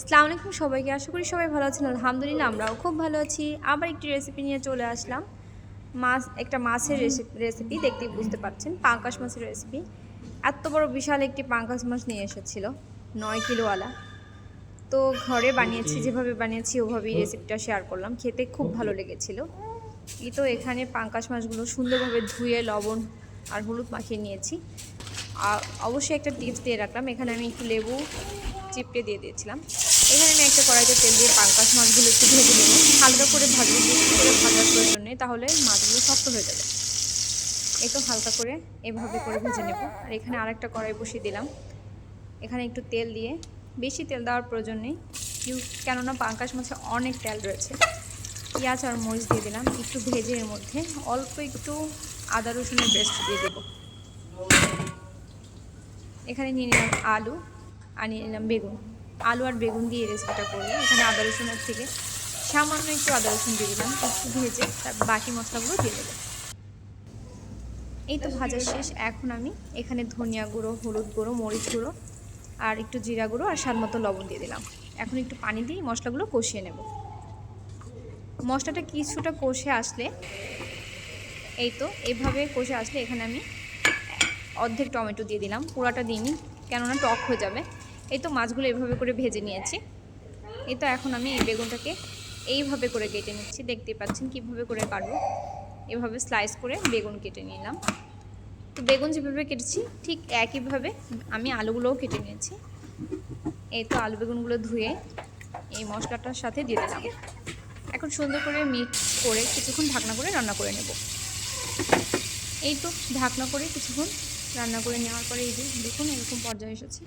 আসসালামু আলাইকুম সবাইকে। আশা করি সবাই ভালো আছেন। আলহামদুলিল্লাহ আমরাও খুব ভালো আছি। আবার একটি রেসিপি নিয়ে চলে আসলাম। মাছ একটা মাছের রেসিপি দেখতেই বুঝতে পারছেন। পাঙ্কাশ মাছের রেসিপি এত বড় বিশাল একটি পাঙ্কাশ মাছ নিয়ে এসেছিল নয় কিলোওয়ালা। তো ঘরে বানিয়েছি যেভাবে বানিয়েছি ওভাবেই রেসিপিটা শেয়ার করলাম। খেতে খুব ভালো লেগেছিল। এই তো এখানে পাঙ্কাশ মাছগুলো সুন্দরভাবে ধুয়ে লবণ আর হলুদ মাখিয়ে নিয়েছি। আর অবশ্যই একটা টিপস দিয়ে রাখলাম। এখানে আমি একটু লেবু চিপটে দিয়ে দিয়েছিলাম। এখানে আমি একটা কড়াইতে তেল দিয়ে পাঙ্কাশ মাছগুলো একটু ভেজে নেব। হালকা করে ভাজবো বেশি ভাজার প্রয়োজন নেই তাহলে মাছগুলো শক্ত হয়ে যাবে। একটু হালকা করে এভাবে করে ভেজে নেব। আর এখানে আরেকটা কড়াই বসিয়ে দিলাম। এখানে একটু তেল দিয়ে, বেশি তেল দেওয়ার প্রয়োজন নেই। কেননা পাঙ্কাশ মাছে অনেক তেল রয়েছে। পেঁয়াজ আর মরিচ দিয়ে দিলাম। একটু ভেজে এর মধ্যে অল্প একটু আদা রসুনের পেস্ট দিয়ে দেবো। এখানে নিয়ে নিলাম আলু আর নিয়ে নিলাম বেগুন। আলু আর বেগুন দিয়ে রেসিপিটা করব। এখানে আদা রসুনের থেকে সামান্য একটু আদা রসুন দিয়ে দিলাম, একটু ভেজে তার বাকি মশলাগুলো দিয়ে দেবো। এই তো ভাজা শেষ। এখন আমি এখানে ধনিয়া গুঁড়ো, হলুদ গুঁড়ো, মরিচ গুঁড়ো আর একটু জিরা গুঁড়ো আর স্বাদ মতো লবণ দিয়ে দিলাম। এখন একটু পানি দিয়ে মশলাগুলো কষিয়ে নেব। মশলাটা কিছুটা কষে আসলে, এই তো এভাবে কষে আসলে এখানে আমি অর্ধেক টমেটো দিয়ে দিলাম। পুরাটা দিইনি, কেননা টক হয়ে যাবে। এই তো মাছগুলো এভাবে করে ভেজে নিয়েছি। এই তো এখন আমি এই বেগুনটাকে এইভাবে করে কেটে নিচ্ছি। দেখতেই পাচ্ছেন কীভাবে করে কাটবো। এভাবে স্লাইস করে বেগুন কেটে নিলাম। তো বেগুন যেভাবে কেটেছি, ঠিক একইভাবে আমি আলুগুলোও কেটে নিয়েছি। এই তো আলু বেগুনগুলো ধুয়ে এই মশলাটার সাথে দিয়ে দিলাম। এখন সুন্দর করে মিক্স করে কিছুক্ষণ ঢাকনা করে রান্না করে নেব। এই তো ঢাকনা করে কিছুক্ষণ রান্না করে নেওয়ার পরে এই যে দেখুন এরকম পর্যায়ে এসেছে।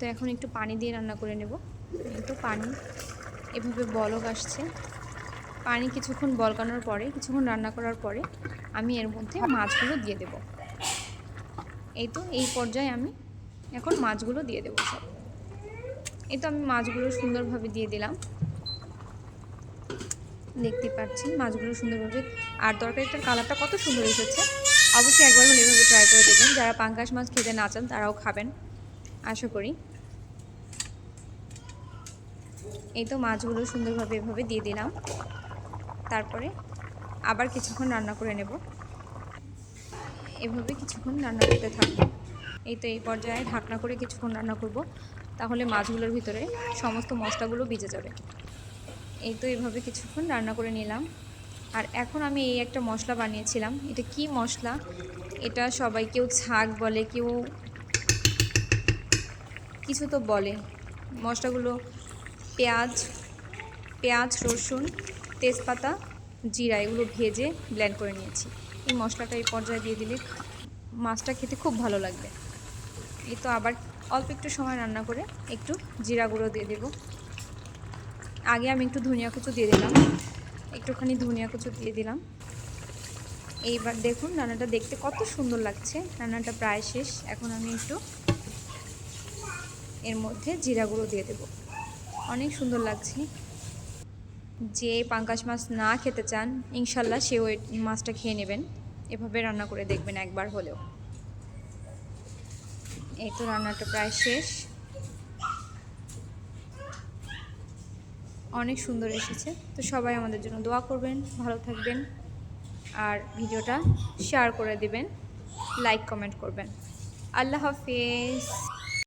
তো এখন একটু পানি দিয়ে রান্না করে নেব। তো পানি, এভাবে বলক আসছে। পানি কিছুক্ষণ বলকানোর পরে, কিছুক্ষণ রান্না করার পরে আমি এর মধ্যে মাছগুলো দিয়ে দেব। এই তো এই পর্যায়ে আমি এখন মাছগুলো দিয়ে দেবো সব। এই তো আমি মাছগুলো সুন্দরভাবে দিয়ে দিলাম। দেখতে পাচ্ছি মাছগুলো সুন্দরভাবে। আর তরকারিটার কালারটা কত সুন্দর এসেছে। অবশ্যই একবার হলে এভাবে ট্রাই করে দেখবেন। যারা পাঙ্কাশ মাছ খেতে না চান, তারাও খাবেন। আশা করি। এই তো মাছগুলো সুন্দরভাবে এভাবে দিয়ে দিলাম। তারপরে আবার কিছুক্ষণ রান্না করে নেব। এভাবে কিছুক্ষণ রান্না করতে থাকব। এই তো এই পর্যায়ে ঢাকনা করে কিছুক্ষণ রান্না করব। তাহলে মাছগুলোর ভিতরে সমস্ত মশলাগুলো ভিজে যাবে। এই তো এভাবে কিছুক্ষণ রান্না করে নিলাম। আর এখন আমি এই একটা মশলা বানিয়েছিলাম। এটা কি মশলা? এটা সবাই কেউ ছাগ বলে, কেউ কিছু তো বলে। মশলাগুলো পেঁয়াজ পেঁয়াজ, রসুন, তেজপাতা, জিরা, এগুলো ভেজে ব্ল্যান্ড করে নিয়েছি। এই মশলাটা এই পর্যায়ে দিয়ে দিলে মাছটা খেতে খুব ভালো লাগবে। এই তো আবার অল্প একটু সময় রান্না করে একটু জিরা গুঁড়ো দিয়ে দেবো। আগে আমি একটু ধনিয়া কুচু দিয়ে দিলাম। একটুখানি ধনিয়া কুচু দিয়ে দিলাম। এইবার দেখুন রান্নাটা দেখতে কত সুন্দর লাগছে। রান্নাটা প্রায় শেষ। এখন আমি একটু এর মধ্যে জিরা গুঁড়ো দিয়ে দেব। অনেক সুন্দর লাগছে। যে পাঙ্কাশ মাছ না খেতে চান, ইনশাল্লাহ সেও এই মাছটা খেয়ে নেবেন। এভাবে রান্না করে দেখবেন একবার হলেও। এই তো রান্নাটা প্রায় শেষ। অনেক সুন্দর এসেছে। তো সবাই আমাদের জন্য দোয়া করবেন, ভালো থাকবেন। আর ভিডিওটা শেয়ার করে দিবেন, লাইক, কমেন্ট করবেন। আল্লাহ হাফিজ।